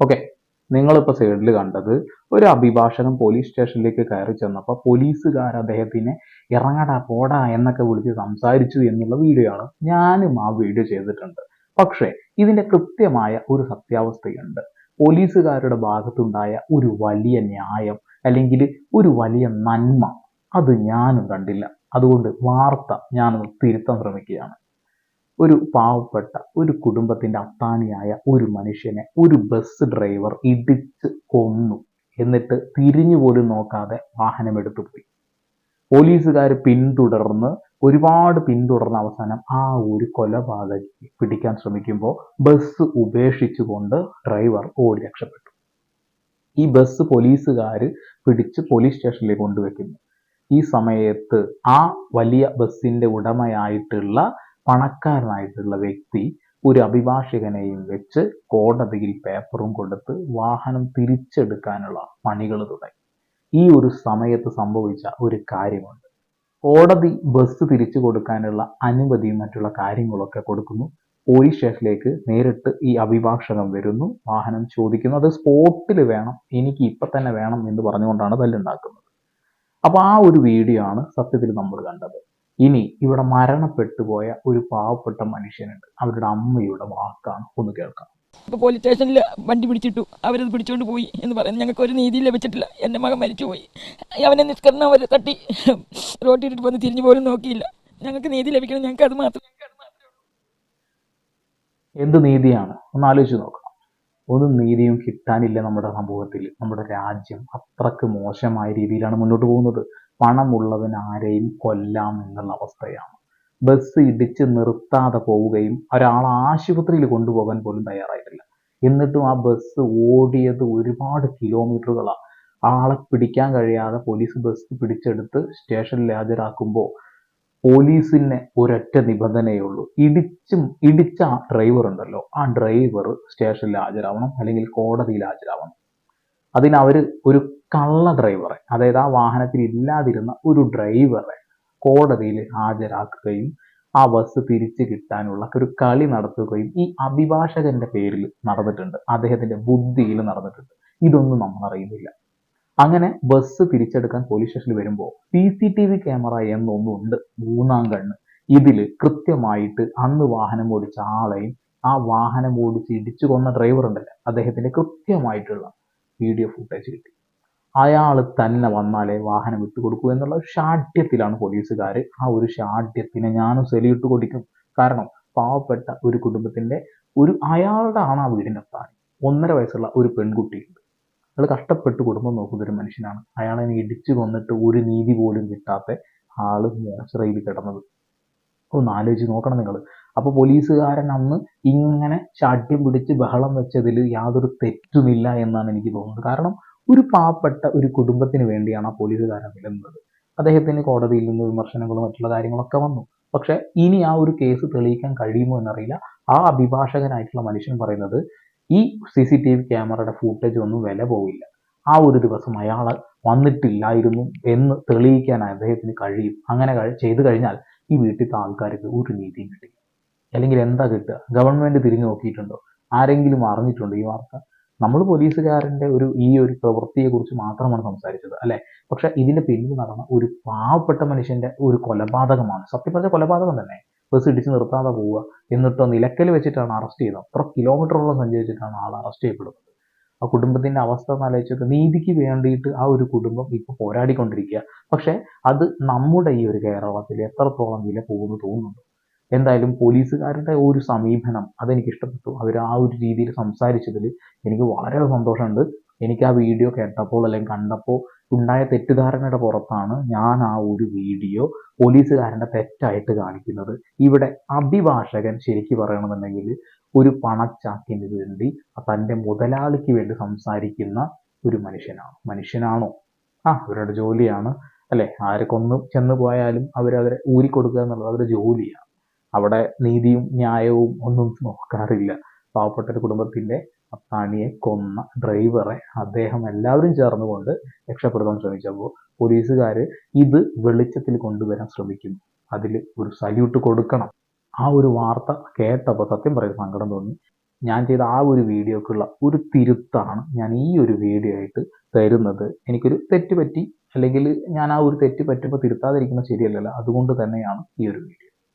Okay നിങ്ങളിപ്പോൾ സൈഡിൽ കണ്ടത് ഒരു അഭിഭാഷകൻ പോലീസ് സ്റ്റേഷനിലേക്ക് കയറി ചെന്നപ്പോൾ പോലീസുകാർ അദ്ദേഹത്തിനെ ഇറങ്ങടാ പോടാ എന്നൊക്കെ വിളിച്ച് സംസാരിച്ചു എന്നുള്ള വീഡിയോ ആണ് ഞാനും ആ വീഡിയോ ചെയ്തിട്ടുണ്ട്. പക്ഷേ ഇതിന്റെ കൃത്യമായ ഒരു സത്യാവസ്ഥയുണ്ട്. പോലീസുകാരുടെ ഭാഗത്തുണ്ടായ ഒരു വലിയ ന്യായം അല്ലെങ്കിൽ ഒരു വലിയ നന്മ അത് ഞാനും കണ്ടില്ല. അതുകൊണ്ട് വാർത്ത ഞാനൊന്ന് തിരുത്താൻ ശ്രമിക്കുകയാണ്. ഒരു പാവപ്പെട്ട ഒരു കുടുംബത്തിന്റെ അത്താണിയായ ഒരു മനുഷ്യനെ ഒരു ബസ് ഡ്രൈവർ ഇടിച്ച് കൊന്നു. എന്നിട്ട് തിരിഞ്ഞു പോലും നോക്കാതെ വാഹനം എടുത്തു പോയി. പോലീസുകാർ പിന്തുടർന്ന് ഒരുപാട് പിന്തുടർന്ന അവസാനം ആ ഒരു കൊലപാതകി പിടിക്കാൻ ശ്രമിക്കുമ്പോൾ ബസ് ഉപേക്ഷിച്ചുകൊണ്ട് ഡ്രൈവർ ഓടി രക്ഷപ്പെട്ടു. ഈ ബസ് പോലീസുകാർ പിടിച്ച് പോലീസ് സ്റ്റേഷനിലേക്ക് കൊണ്ടുവയ്ക്കുന്നു ഈ സമയത്ത് ആ വലിയ ബസ്സിന്റെ ഉടമയായിട്ടുള്ള പണക്കാരനായിട്ടുള്ള വ്യക്തി ഒരു അഭിഭാഷകനെയും വെച്ച് കോടതിയിൽ പേപ്പറും കൊടുത്ത് വാഹനം തിരിച്ചെടുക്കാനുള്ള പണികൾ തുടങ്ങി. ഈ ഒരു സമയത്ത് സംഭവിച്ച ഒരു കാര്യമുണ്ട്. കോടതി ബസ് തിരിച്ചു കൊടുക്കാനുള്ള അനുമതിയും മറ്റുള്ള കാര്യങ്ങളൊക്കെ കൊടുക്കുന്നു. പോലീസ് സ്റ്റേഷനിലേക്ക് നേരിട്ട് ഈ അഭിഭാഷകൻ വരുന്നു. വാഹനം ചോദിക്കുന്നു. അത് സ്പോട്ടിൽ വേണം. എനിക്ക് ഇപ്പൊ തന്നെ വേണം എന്ന് പറഞ്ഞുകൊണ്ടാണ് തല്ലുണ്ടാക്കുന്നത് അപ്പൊ ആ ഒരു വീഡിയോ ആണ് സത്യത്തിൽ നമ്മൾ കണ്ടത്. ഇനി ഇവിടെ മരണപ്പെട്ടു പോയ ഒരു പാവപ്പെട്ട മനുഷ്യനുണ്ട്. അവരുടെ അമ്മയുടെ വാക്കാണ്. ഒന്ന് കേൾക്കാം. ഇപ്പോൾ പോലീസ് സ്റ്റേഷനിൽ വണ്ടി പിടിച്ചിട്ടു. അവരത് പിടിച്ചുകൊണ്ട് പോയി എന്ന് പറയുന്നു. ഞങ്ങൾക്ക് ഒരു നീതി ലഭിച്ചിട്ടില്ല. എന്റെ മകൻ മരിച്ചുപോയി. അവനെ നിഷ്കരണം അവർ തട്ടി റോട്ടിലിട്ട് വന്ന് തിരിഞ്ഞു പോലും നോക്കിയില്ല. ഞങ്ങൾക്ക് നീതി ലഭിക്കണം. ഞങ്ങൾക്ക് അത് മാത്രം എന്ത് നീതിയാണ്? ഒന്ന് ആലോചിച്ച് നോക്കണം. ഒരു നീതിയും കിട്ടാനില്ല നമ്മുടെ സമൂഹത്തിൽ. നമ്മുടെ രാജ്യം അത്രയ്ക്ക് മോശമായ രീതിയിലാണ് മുന്നോട്ട് പോകുന്നത്. പണമുള്ളവൻ ആരെയും കൊല്ലാം എന്നുള്ള അവസ്ഥയാണ്. ബസ് ഇടിച്ച് നിർത്താതെ പോവുകയും ഒരാളെ ആശുപത്രിയിൽ കൊണ്ടുപോകാൻ പോലും തയ്യാറായിട്ടില്ല. എന്നിട്ടും ആ ബസ് ഓടിയത് ഒരുപാട് കിലോമീറ്ററുകളാണ് ആളെ പിടിക്കാൻ കഴിയാതെ പോലീസ് ബസ് പിടിച്ചെടുത്ത് സ്റ്റേഷനിൽ ഹാജരാക്കുമ്പോൾ പോലീസിന് ഒരൊറ്റ നിബന്ധനയേ ഉള്ളൂ ഇടിച്ചും ഇടിച്ച ഡ്രൈവർ ഉണ്ടല്ലോ. ആ ഡ്രൈവർ സ്റ്റേഷനിൽ ഹാജരാവണം അല്ലെങ്കിൽ കോടതിയിൽ ഹാജരാവണം. അതിന് അവർ ഒരു കള്ള ഡ്രൈവറെ അതായത് ആ വാഹനത്തിൽ ഇല്ലാതിരുന്ന ഒരു ഡ്രൈവറെ കോടതിയിൽ ഹാജരാക്കുകയും ആ ബസ് തിരിച്ചു കിട്ടാനുള്ള ഒരു കളി നടത്തുകയും ഈ അഭിഭാഷകന്റെ പേരിൽ നടന്നിട്ടുണ്ട്. അദ്ദേഹത്തിന്റെ ബുദ്ധിയിൽ നടന്നിട്ടുണ്ട്. ഇതൊന്നും നമ്മൾ അറിയുന്നില്ല അങ്ങനെ ബസ് തിരിച്ചെടുക്കാൻ പോലീസ് സ്റ്റേഷനിൽ വരുമ്പോൾ C C T V camera എന്നൊന്നുണ്ട് മൂന്നാം കണ്ണ്. ഇതിൽ കൃത്യമായിട്ട് അന്ന് വാഹനം ഓടിച്ച ആളെയും ആ വാഹനം ഓടിച്ച് ഇടിച്ചു കൊന്ന ഡ്രൈവർ ഉണ്ടല്ലോ? അദ്ദേഹത്തിന്റെ കൃത്യമായിട്ടുള്ള വീഡിയോ ഫുട്ടേജ് കിട്ടി. അയാൾ തന്നെ വന്നാലേ വാഹനം വിട്ടുകൊടുക്കൂ എന്നുള്ള ഷാഠ്യത്തിലാണ് പോലീസുകാർ ആ ഒരു ഷാഠ്യത്തിനെ ഞാനും സെലിയിട്ട് കൊടുക്കും. കാരണം പാവപ്പെട്ട ഒരു കുടുംബത്തിന്റെ ഒരു അയാളുടെ ആണ് ആ വീടിന്റെ ഒന്നര വയസ്സുള്ള ഒരു പെൺകുട്ടിയുണ്ട്. അയാൾ കഷ്ടപ്പെട്ട് കുടുംബം നോക്കുന്ന ഒരു മനുഷ്യനാണ്. അയാളെ ഇടിച്ചു കൊന്നിട്ട് ഒരു നീതി പോലും കിട്ടാത്ത ആൾ മോശറയിൽ കിടന്നത്. ഒന്ന് ആലോചിച്ച് നോക്കണം നിങ്ങൾ അപ്പൊ പോലീസുകാരൻ അന്ന് ഇങ്ങനെ ശാഠ്യം പിടിച്ച് ബഹളം വെച്ചതിൽ യാതൊരു തെറ്റുമില്ല എന്നാണ് എനിക്ക് തോന്നുന്നത്. കാരണം ഒരു പാവപ്പെട്ട ഒരു കുടുംബത്തിന് വേണ്ടിയാണ് ആ പോലീസുകാരൻ നിലനിന്നത് അദ്ദേഹത്തിന് കോടതിയിൽ നിന്ന് വിമർശനങ്ങളും മറ്റുള്ള കാര്യങ്ങളൊക്കെ വന്നു. പക്ഷെ ഇനി ആ ഒരു കേസ് തെളിയിക്കാൻ കഴിയുമോ എന്നറിയില്ല. ആ അഭിഭാഷകനായിട്ടുള്ള മനുഷ്യൻ പറയുന്നത് ഈ സി സി ടി വി ക്യാമറയുടെ ഫൂട്ടേജ് ഒന്നും വില പോവില്ല. ആ ഒരു ദിവസം അയാൾ വന്നിട്ടില്ലായിരുന്നു എന്ന് തെളിയിക്കാൻ അദ്ദേഹത്തിന് കഴിയും. അങ്ങനെ ചെയ്തു കഴിഞ്ഞാൽ ഈ വീട്ടിലത്തെ ആൾക്കാർക്ക് ഒരു നീതിയും കിട്ടില്ല. അല്ലെങ്കിൽ എന്താ കിട്ടുക? ഗവൺമെന്റ് തിരിഞ്ഞു നോക്കിയിട്ടുണ്ടോ? ആരെങ്കിലും അറിഞ്ഞിട്ടുണ്ടോ ഈ വാർത്ത? നമ്മൾ പോലീസുകാരന്റെ ഒരു ഈ ഒരു പ്രവൃത്തിയെ കുറിച്ച് മാത്രമാണ് സംസാരിച്ചത് അല്ലേ? പക്ഷെ ഇതിന്റെ പിന്നിൽ നടന്ന ഒരു പാവപ്പെട്ട മനുഷ്യന്റെ ഒരു കൊലപാതകമാണ്. സത്യം പറഞ്ഞ കൊലപാതകം തന്നെ. ബസ് ഇടിച്ച് നിർത്താതെ പോവുക എന്നിട്ടോ നിലക്കൽ വെച്ചിട്ടാണ് അറസ്റ്റ് ചെയ്തത്. അത്ര കിലോമീറ്ററോളം സഞ്ചരിച്ചിട്ടാണ് ആൾ അറസ്റ്റ് ചെയ്യപ്പെടുന്നത്. ആ കുടുംബത്തിന്റെ അവസ്ഥ എന്നാലോചിച്ചത് നീതിക്ക് വേണ്ടിയിട്ട് ആ ഒരു കുടുംബം ഇപ്പൊ പോരാടിക്കൊണ്ടിരിക്കുക. പക്ഷെ അത് നമ്മുടെ ഈ ഒരു കേരളത്തിൽ എത്രത്തോളം വില പോകുന്നു തോന്നുന്നു എന്തായാലും പോലീസുകാരുടെ ഒരു സമീപനം അതെനിക്ക് ഇഷ്ടപ്പെട്ടു അവർ ആ ഒരു രീതിയിൽ സംസാരിച്ചതിൽ എനിക്ക് വളരെ സന്തോഷമുണ്ട്. എനിക്ക് ആ വീഡിയോ കേട്ടപ്പോൾ അല്ലെങ്കിൽ കണ്ടപ്പോൾ ഉണ്ടായ തെറ്റിദ്ധാരണയുടെ പുറത്താണ് ഞാൻ ആ ഒരു വീഡിയോ പോലീസുകാരന്റെ തെറ്റായിട്ട് കാണിക്കുന്നത്. ഇവിടെ അഭിഭാഷകൻ ശരിക്ക് പറയണമെന്നുണ്ടെങ്കിൽ ഒരു പണച്ചാക്കിന് വേണ്ടി തന്റെ മുതലാളിക്ക് വേണ്ടി സംസാരിക്കുന്ന ഒരു മനുഷ്യനാണ്. മനുഷ്യനാണോ? ആ അവരുടെ ജോലിയാണ്. അല്ലെ? ആരൊക്കൊന്ന് ചെന്ന് പോയാലും അവരവരെ ഊരിക്കൊടുക്കുക എന്നുള്ളത് അവരുടെ ജോലിയാണ്. അവിടെ നീതിയും ന്യായവും ഒന്നും നോക്കാറില്ല. പാവപ്പെട്ട ഒരു കുടുംബത്തിന്റെ അത്താണിയെ കൊന്ന ഡ്രൈവറെ അദ്ദേഹം എല്ലാവരും ചേർന്നുകൊണ്ട് രക്ഷപ്പെടുത്താൻ ശ്രമിച്ചപ്പോൾ പോലീസുകാർ ഇത് വെളിച്ചത്തിൽ കൊണ്ടുവരാൻ ശ്രമിക്കുന്നു. അതിൽ ഒരു സല്യൂട്ട് കൊടുക്കണം. ആ ഒരു വാർത്ത കേട്ടപ്പോൾ സത്യം പറയുന്ന സങ്കടം തോന്നി. ഞാൻ ചെയ്ത ആ ഒരു വീഡിയോക്കുള്ള ഒരു തിരുത്താണ് ഞാൻ ഈ ഒരു വീഡിയോ ആയിട്ട് തരുന്നത്. എനിക്കൊരു തെറ്റ് പറ്റി അല്ലെങ്കിൽ ഞാൻ ആ ഒരു തെറ്റ് പറ്റുമ്പോൾ തിരുത്താതിരിക്കുന്നത് ശരിയല്ലല്ലോ. അതുകൊണ്ട് തന്നെയാണ് ഈ ഒരു വീഡിയോ.